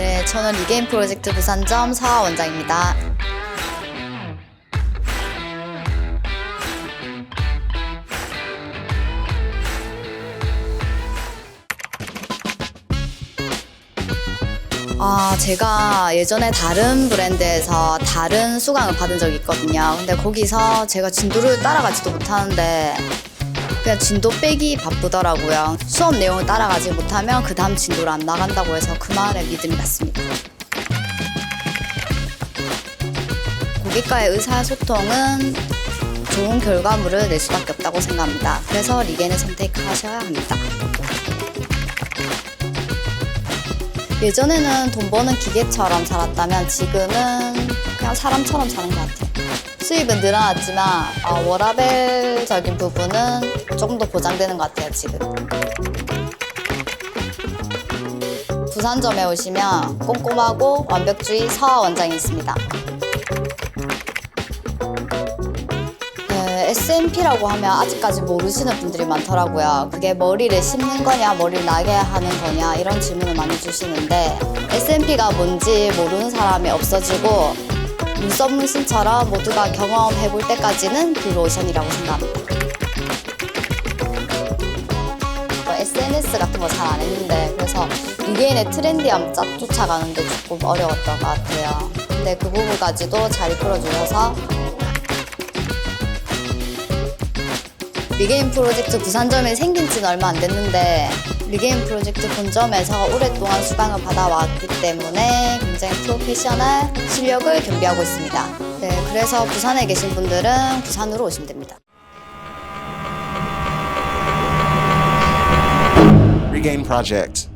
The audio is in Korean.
네, 저는 리게임 프로젝트 부산점 서하 원장입니다. 아, 제가 예전에 다른 브랜드에서 다른 수강을 받은 적이 있거든요. 근데 거기서 제가 진도를 따라가지도 못하는데 그냥 진도 빼기 바쁘더라고요. 수업 내용을 따라가지 못하면 그 다음 진도를 안 나간다고 해서 그 말에 믿음이 갔습니다. 고객과의 의사소통은 좋은 결과물을 낼 수밖에 없다고 생각합니다. 그래서 리겐을 선택하셔야 합니다. 예전에는 돈 버는 기계처럼 살았다면 지금은 그냥 사람처럼 사는 것 같아요. 수입은 늘어났지만 어, 워라벨적인 부분은 조금 더 보장되는 것 같아요, 지금. 부산점에 오시면 꼼꼼하고 완벽주의 서하 원장이 있습니다. 네, SMP라고 하면 아직까지 모르시는 분들이 많더라고요. 그게 머리를 심는 거냐, 머리를 나게 하는 거냐, 이런 질문을 많이 주시는데, SMP가 뭔지 모르는 사람이 없어지고, 눈썹 문신처럼 모두가 경험해 볼 때까지는 블루오션이라고 생각합니다. 뭐 SNS 같은 거 잘 안 했는데, 그래서 리게인의 트렌디함 짝 쫓아가는데 조금 어려웠던 것 같아요. 근데 그 부분까지도 잘 이끌어 주셔서 리게임 프로젝트 부산점이 생긴 지는 얼마 안 됐는데 리게임 프로젝트 본점에서 오랫동안 수강을 받아왔기 때문에 굉장히 프로페셔널 실력을 겸비하고 있습니다. 네, 그래서 부산에 계신 분들은 부산으로 오시면 됩니다. Regain Project.